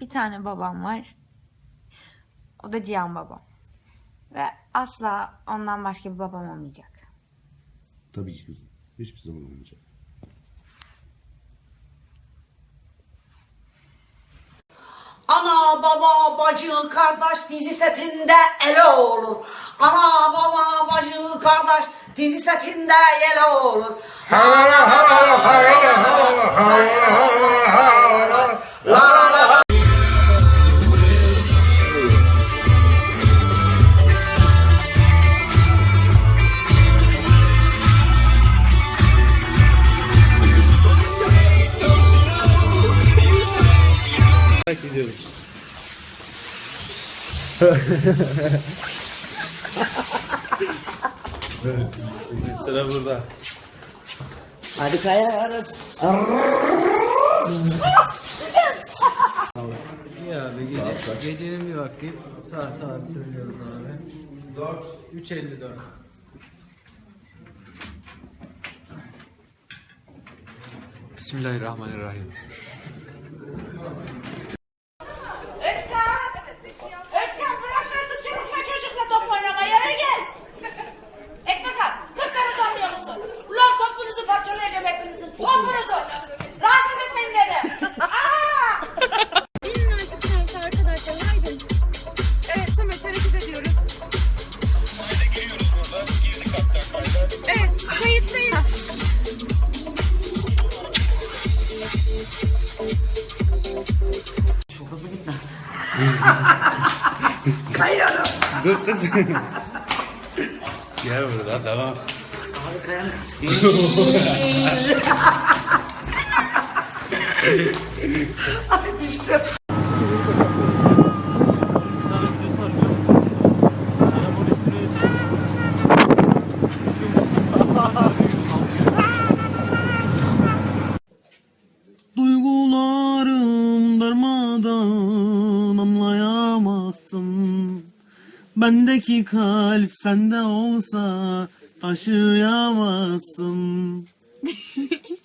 Bir tane babam var. O da Cihan babam. Ve asla ondan başka bir babam olmayacak. Tabii ki kızım. Hiçbir zaman olmayacak. Ana baba bacı kardeş dizi setinde ele olur. Ana baba bacı kardeş dizi setinde ele olur. Gidiyoruz. Sıra burada. Hadi kayarız. İyi abi gece, gecenin bir vakti saat abi söylüyoruz abi. 4 3.54. Bismillahirrahmanirrahim. Kayıyorum. Dur kız. Gel burada tamam. Abi kayan. Ay düştüm. Bendeki kalp sende olsa taşıyamazsın.